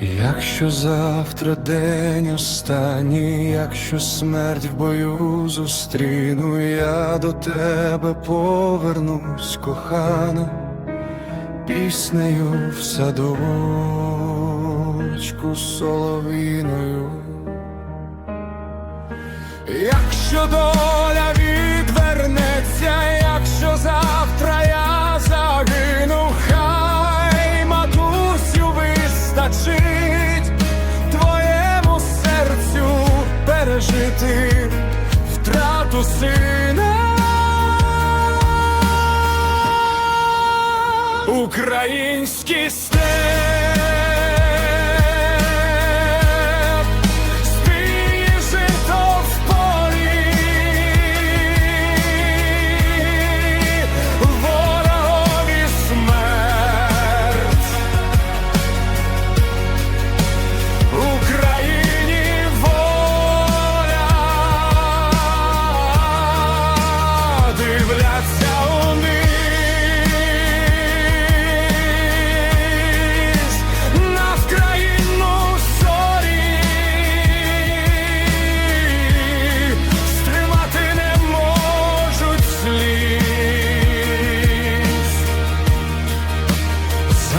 Якщо завтра день останній, якщо смерть в бою зустріну, я до тебе повернусь, кохана, піснею в садочку соловіною. Якщо доля пережити втрату сина. Український степ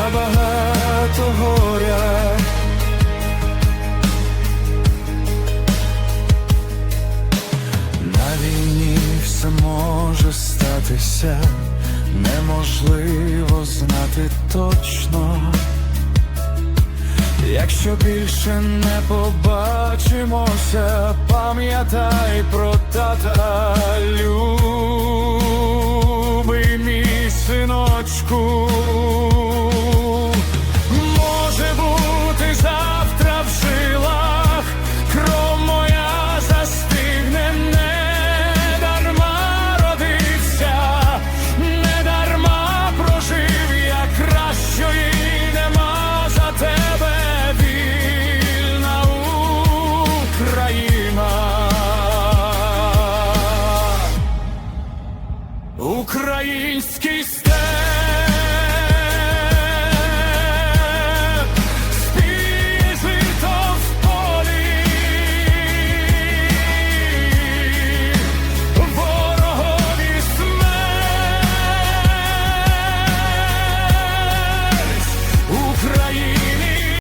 Забагато горя На війні все може статися, неможливо знати точно. Якщо більше не побачимося, пам'ятай про тата, любий мій синочку. Український